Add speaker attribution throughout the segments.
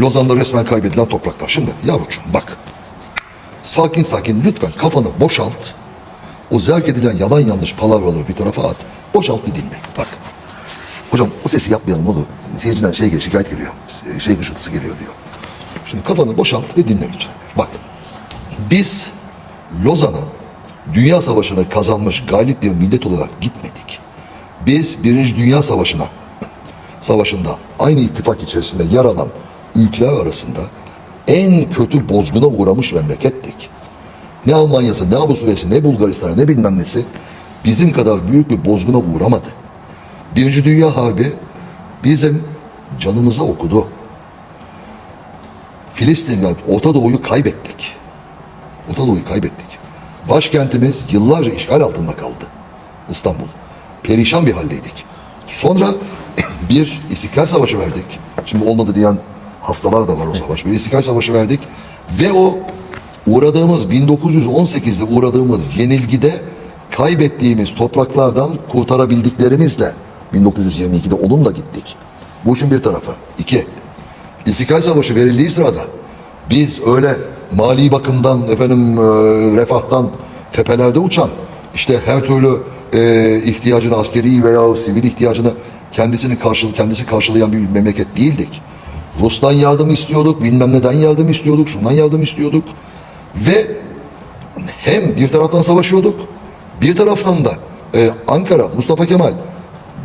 Speaker 1: Lozan'da resmen kaybedilen topraklar. Şimdi yavrucuğum bak. Sakin sakin lütfen kafanı boşalt. O zerk edilen yalan yanlış palavraları bir tarafa at. Boşalt bir dinle. Bak. Hocam o sesi yapmayalım olur. Seyirciden şey geliyor, şikayet geliyor. Şey gıcırtısı geliyor diyor. Şimdi kafanı boşalt ve dinle lütfen. Bak. Biz Lozan'a Dünya Savaşı'nı kazanmış galip bir millet olarak gitmedik. Biz Birinci Dünya Savaşı'na savaşında aynı ittifak içerisinde yer alan ülkeler arasında en kötü bozguna uğramış memlekettik. Ne Almanya'sı, ne Avusturya'sı, ne Bulgaristan'ı, ne bilmem nesi bizim kadar büyük bir bozguna uğramadı. Birinci Dünya Harbi bizim canımıza okudu. Filistin ve Orta Doğu'yu kaybettik. Orta Doğu'yu kaybettik. Başkentimiz yıllarca işgal altında kaldı. İstanbul. Perişan bir haldeydik. Sonra bir İstiklal Savaşı verdik. Şimdi olmadı diyen hastalar da var o savaş. İstiklal Savaşı verdik. Ve o uğradığımız 1918'de uğradığımız yenilgide kaybettiğimiz topraklardan kurtarabildiklerimizle 1922'de onunla gittik. Bu işin bir tarafı. İki, İstiklal Savaşı verildiği sırada biz öyle mali bakımdan efendim e, refahtan tepelerde uçan işte her türlü e, ihtiyacını askeri veya sivil ihtiyacını kendisini karşıl kendisi karşılayan bir memleket değildik. Rus'tan yardım istiyorduk, bilmem neden yardım istiyorduk, şundan yardım istiyorduk ve hem bir taraftan savaşıyorduk, bir taraftan da e, Ankara, Mustafa Kemal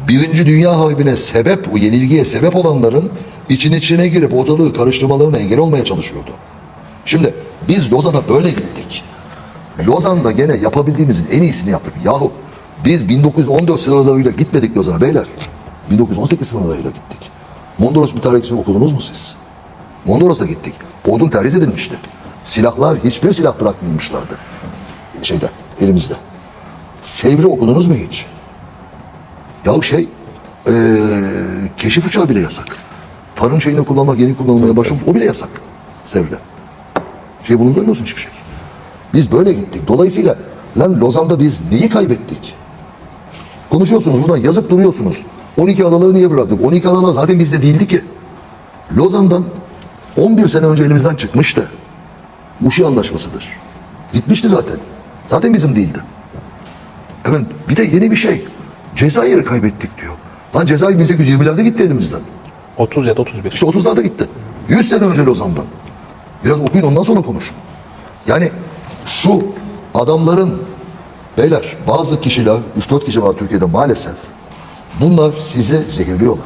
Speaker 1: Birinci Dünya Harbi'ne sebep, o yenilgiye sebep olanların için içine girip ortalığı karıştırmalarına engel olmaya çalışıyordu. Şimdi biz Lozan'a böyle gittik. Lozan'da gene yapabildiğimizin en iyisini yaptık. Yahu biz 1914 sınırlarıyla gitmedik Lozan'a beyler. 1918 sınırlarıyla gittik. Mondros mütarekesini okudunuz mu siz? Mondros'a gittik. Odun terhis edilmişti. Silahlar hiçbir silah bırakmamışlardı. Şeyde, elimizde. Sevri okudunuz mu hiç? Ya şey, eee keşif uçağı bile yasak. Tarım şeyini kullanmak, yeni kullanılmaya başlamış, o bile yasak. Sevr'de. Şey bunu duymuyorsun hiçbir şey. Biz böyle gittik. Dolayısıyla lan Lozan'da biz neyi kaybettik? Konuşuyorsunuz buradan yazıp duruyorsunuz. 12 adaları niye bıraktık? 12 adalar zaten bizde değildi ki. Lozan'dan 11 sene önce elimizden çıkmıştı. Uşi Anlaşması'dır. Gitmişti zaten. Zaten bizim değildi. Evet bir de yeni bir şey. Cezayir'i kaybettik diyor. Lan Cezayir 1820'lerde gitti elimizden.
Speaker 2: 30 ya da 31.
Speaker 1: İşte 30'larda gitti. 100 sene önce Lozan'dan. Biraz okuyun ondan sonra konuşun. Yani şu adamların beyler bazı kişiler 3-4 kişi var Türkiye'de maalesef bunlar sizi zehirliyorlar.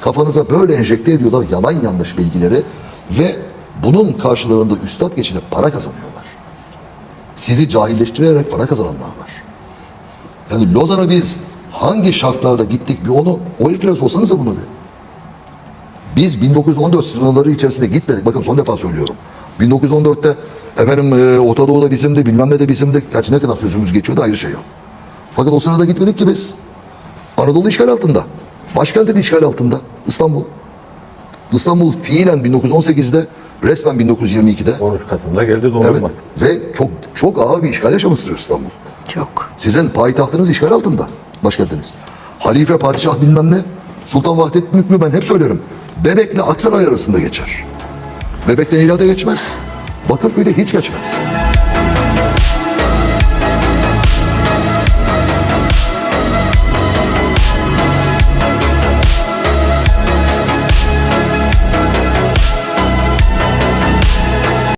Speaker 1: Kafanıza böyle enjekte ediyorlar yalan yanlış bilgileri ve bunun karşılığında üstad geçinip para kazanıyorlar. Sizi cahilleştirerek para kazananlar var. Yani Lozan'a biz hangi şartlarda gittik bir onu o heriflere sorsanıza bunu bir. Biz 1914 sınırları içerisinde gitmedik. Bakın son defa söylüyorum. 1914'te efendim e, Orta Doğu'da bizimdi, bilmem ne de bizimdi. Gerçi ne kadar sözümüz geçiyor da ayrı şey yok. Fakat o sırada gitmedik ki biz. Anadolu işgal altında. Başkentin işgal altında. İstanbul. İstanbul fiilen 1918'de resmen 1922'de
Speaker 3: 13 Kasım'da geldi
Speaker 1: evet,
Speaker 3: dondurma.
Speaker 1: ve çok çok ağır bir işgal yaşamıştır İstanbul.
Speaker 4: Çok.
Speaker 1: Sizin payitahtınız işgal altında. Başkentiniz. Halife, padişah bilmem ne. Sultan Vahdettin hükmü ben hep söylerim. Bebekle Aksaray arasında geçer. Bebekten İlada geçmez. Bakırköy'de hiç geçmez.